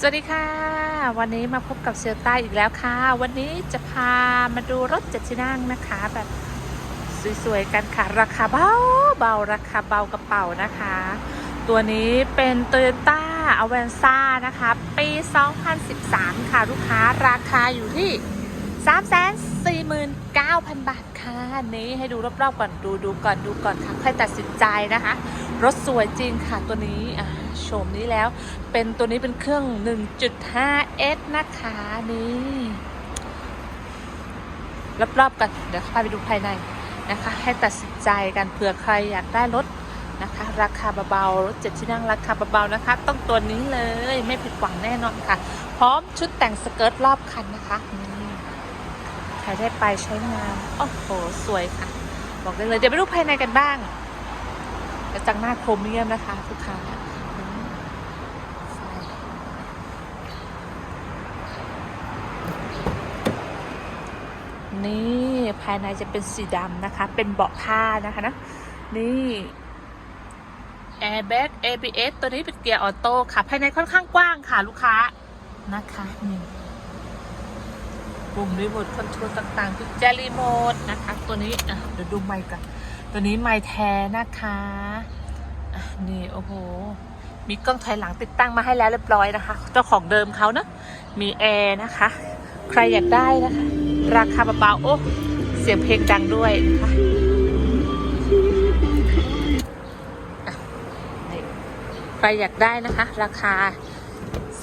สวัสดีค่ะ วันนี้มาพบกับเซลต้าอีกแล้วค่ะ วันนี้จะพามาดูรถเจ็ดที่นั่งนะคะ แบบสวยๆกันค่ะ ราคาเบาเบาราคาเบากระเป๋านะคะ ตัวนี้เป็น Toyota a v a n z a นะคะ ปี 2013 ค่ะ ลูกค้าราคาอยู่ที่ 349,000 บาทค่ะนี้ให้ดูรอบๆก่อนดูดูก่อนดูก่อนค่ะค่อยตัดสินใจนะคะ รถสวยจริงค่ะตัวนี้อ่าโฉมนี้แล้ว เป็นตัวนี้เป็นเครื่อง 1.5S นะคะนี่รอบๆกันเดี๋ยวพาไปดูภายในนะคะ ให้ตัดสินใจกันเผื่อใครอยากได้รถนะคะ ราคาเบาๆรถเจ็ดที่นั่งราคาเบาๆนะคะ ต้องตัวนี้เลยไม่ผิดหวังแน่นอนค่ะ พร้อมชุดแต่งสเกิร์ตรอบคันนะคะนี่ใครได้ไปใช้งานโอ้โหสวยค่ะ บอกได้เลยเดี๋ยวไปดูภายในกันบ้าง ระจังหน้าโครเมียมนะคะลูกค้านี่ภายในจะเป็นสีดำนะคะ เป็นเบาะผ้านะคะนะ นี่ Airbag ABS ตัวนี้เป็นเกียร์ออโต้ค่ะ ภายในค่อนข้างกว้างค่ะลูกค้านะคะนี่ปุ่มรีโมทคอนโทรลต่างๆกุญแจรีโมทนะคะ ตัวนี้อะเดี๋ยวดูไมค์กัน ตัวนี้ไมค์แท้นะคะนี่โอ้โห มีกล้องถอยหลังติดตั้งมาให้แล้วเรียบร้อยนะคะ เจ้าของเดิมเขานะ มีแอร์นะคะ ใครอยากได้นะคะ ราคาเบาๆโอ้เสียงเพลงดังด้วยนะคะใครอยากได้นะคะ ราคา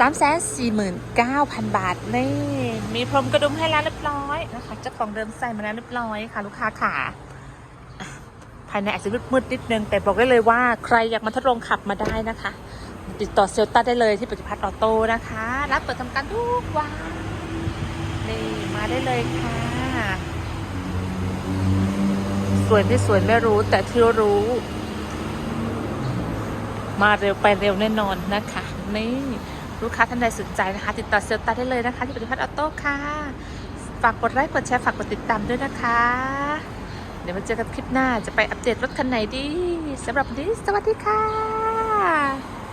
349,000 บาท นี่ มีพรมกระดุมให้แล้วเรียบร้อยนะคะเจ้าของเดิมใส่มาแล้วเรียบร้อยค่ะ ลูกค้าขาายในอาจจะมืดๆนิดนึง แต่บอกได้เลยว่าใครอยากมาทดลองขับมาได้นะคะ ติดต่อเซลต้าได้เลยที่ปฏิพัฒน์ออโต้นะคะ รับเปิดทำการทุกวันนี่มาได้เลยค่ะ สวยไม่สวยไม่รู้แต่ที่รู้ มาเร็วไปเร็วแน่นอนนะคะ นี่ลูกค้าท่านใดสนใจนะคะ ติดต่อเซลต้าได้เลยนะคะ ที่ปฏิพัฒน์ออโต้ค่ะ ฝากกดไลค์กดแชร์ฝากกดติดตามด้วยนะคะ เดี๋ยวมาเจอกันคลิปหน้าจะไปอัปเดตรถคันไหนดีสำหรับวันนี้สวัสดีค่ะ